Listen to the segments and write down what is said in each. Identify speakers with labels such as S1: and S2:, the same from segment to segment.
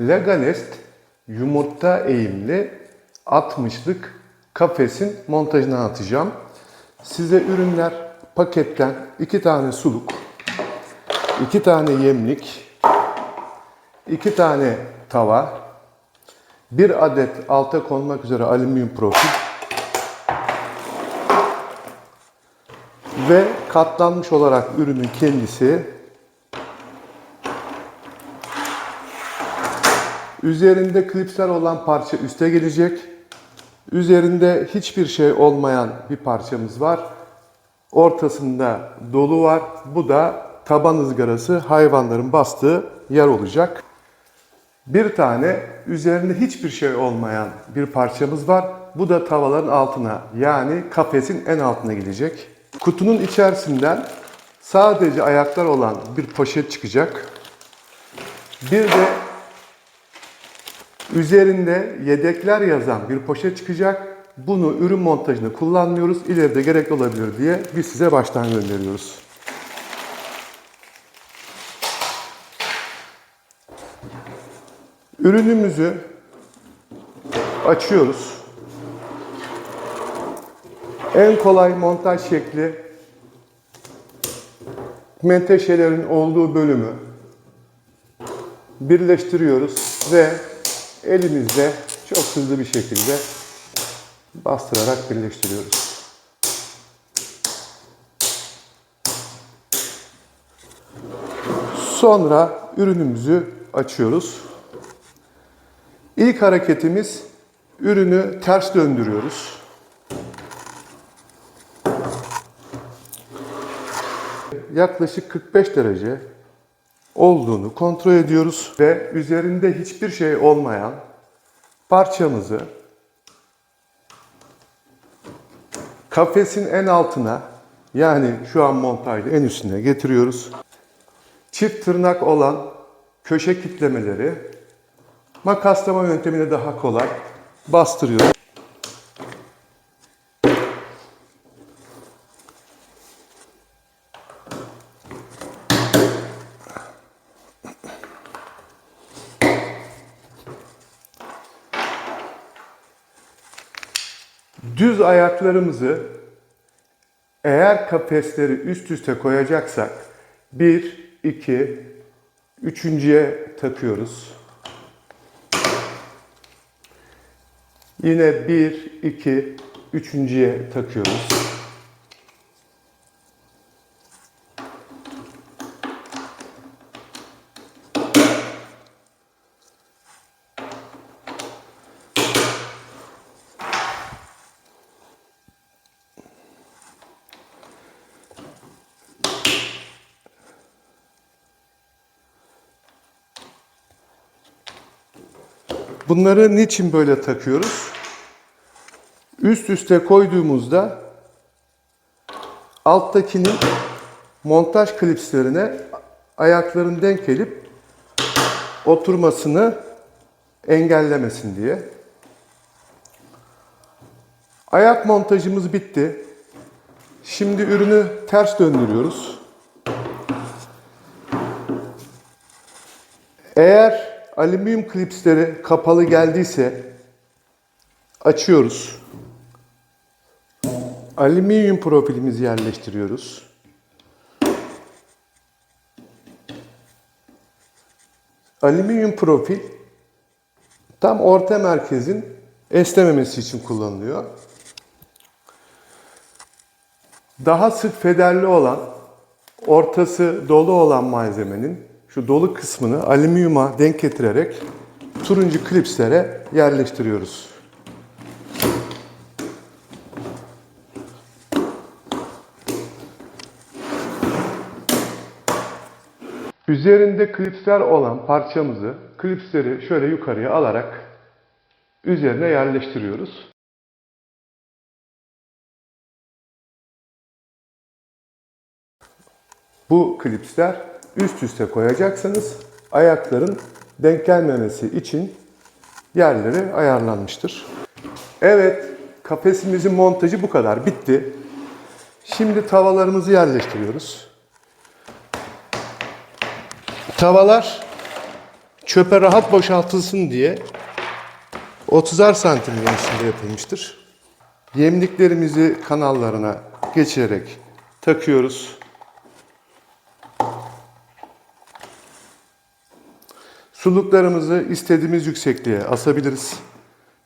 S1: Leganest yumurta eğimli 60'lık kafesin montajını anlatacağım. Size ürünler paketten iki tane suluk, iki tane yemlik, iki tane tava, bir adet alta konmak üzere alüminyum profil ve katlanmış olarak ürünün kendisi Üzerinde klipsler olan parça üste gelecek. Üzerinde hiçbir şey olmayan bir parçamız var. Ortasında dolu var. Bu da taban ızgarası hayvanların bastığı yer olacak. Bir tane üzerinde hiçbir şey olmayan bir parçamız var. Bu da tavaların altına yani kafesin en altına gelecek. Kutunun içerisinden sadece ayaklar olan bir poşet çıkacak. Bir de Üzerinde yedekler yazan bir poşet çıkacak. Bunu ürün montajında kullanmıyoruz. İleride gerekli olabilir diye biz size baştan gönderiyoruz. Ürünümüzü açıyoruz. En kolay montaj şekli menteşelerin olduğu bölümü birleştiriyoruz ve elimizle çok hızlı bir şekilde bastırarak birleştiriyoruz. Sonra ürünümüzü açıyoruz. İlk hareketimiz ürünü ters döndürüyoruz. Yaklaşık 45 derece olduğunu kontrol ediyoruz ve üzerinde hiçbir şey olmayan parçamızı kafesin en altına yani şu an montajlı en üstüne getiriyoruz. Çift tırnak olan köşe kitlemeleri makaslama yöntemine daha kolay bastırıyoruz. Düz ayaklarımızı eğer kafesleri üst üste koyacaksak bir, iki, üçüncüye takıyoruz. Yine bir, iki, üçüncüye takıyoruz. Bunları niçin böyle takıyoruz? Üst üste koyduğumuzda alttakinin montaj klipslerine ayakların denk gelip oturmasını engellemesin diye. Ayak montajımız bitti. Şimdi ürünü ters döndürüyoruz. Eğer alüminyum klipsleri kapalı geldiyse açıyoruz. Alüminyum profilimizi yerleştiriyoruz. Alüminyum profil tam orta merkezin esnememesi için kullanılıyor. Daha sık federli olan, ortası dolu olan malzemenin şu dolu kısmını alüminyuma denk getirerek turuncu klipslere yerleştiriyoruz. Üzerinde klipsler olan parçamızı, klipsleri şöyle yukarıya alarak üzerine yerleştiriyoruz. Bu klipsler üst üste koyacaksanız ayakların denk gelmemesi için yerleri ayarlanmıştır. Evet, kafesimizin montajı bu kadar. Bitti. Şimdi tavalarımızı yerleştiriyoruz. Tavalar çöpe rahat boşaltılsın diye 30'ar santim genişliğinde yapılmıştır. Yemliklerimizi kanallarına geçirerek takıyoruz. Suluklarımızı istediğimiz yüksekliğe asabiliriz.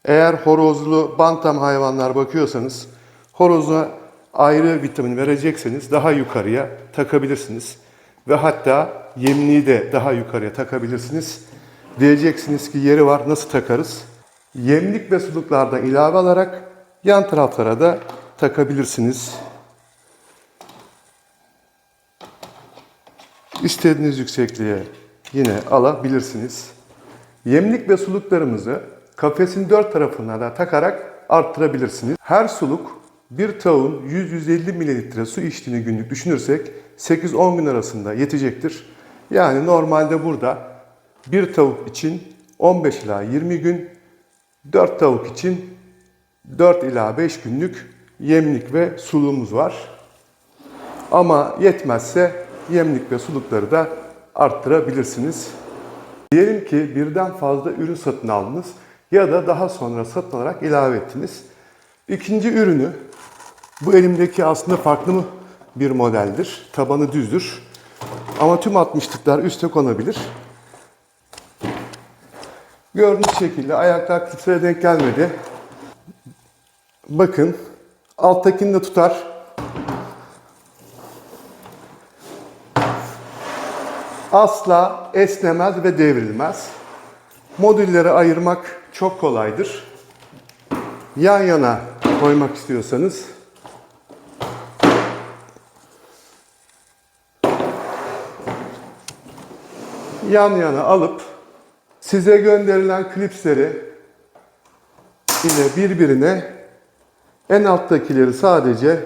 S1: Eğer horozlu bantam hayvanlar bakıyorsanız horoza ayrı vitamin verecekseniz daha yukarıya takabilirsiniz. Ve hatta yemliği de daha yukarıya takabilirsiniz. Diyeceksiniz ki yeri var nasıl takarız? Yemlik ve suluklardan ilave alarak yan taraflara da takabilirsiniz. İstediğiniz yüksekliğe yine alabilirsiniz. Yemlik ve suluklarımızı kafesin dört tarafına da takarak arttırabilirsiniz. Her suluk bir tavuğun 100-150 mililitre su içtiğini günlük düşünürsek 8-10 gün arasında yetecektir. Yani normalde burada bir tavuk için 15 ila 20 gün, 4 tavuk için 4 ila 5 günlük yemlik ve suluğumuz var. Ama yetmezse yemlik ve sulukları da arttırabilirsiniz. Diyelim ki birden fazla ürün satın aldınız ya da daha sonra satın alarak ilave ettiniz. İkinci ürünü, bu elimdeki aslında farklı mı bir modeldir. Tabanı düzdür. Ama tüm 60'lıklar üste konabilir. Gördüğünüz şekilde ayaklar klipsere denk gelmedi. Bakın alttakini de tutar. Asla esnemez ve devrilmez. Modülleri ayırmak çok kolaydır. Yan yana koymak istiyorsanız yan yana alıp size gönderilen klipsleri yine birbirine en alttakileri sadece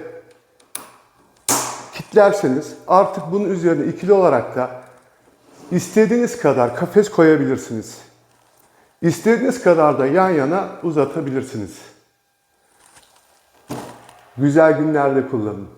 S1: kitlerseniz artık bunun üzerine ikili olarak da İstediğiniz kadar kafes koyabilirsiniz. İstediğiniz kadar da yan yana uzatabilirsiniz. Güzel günlerde kullanın.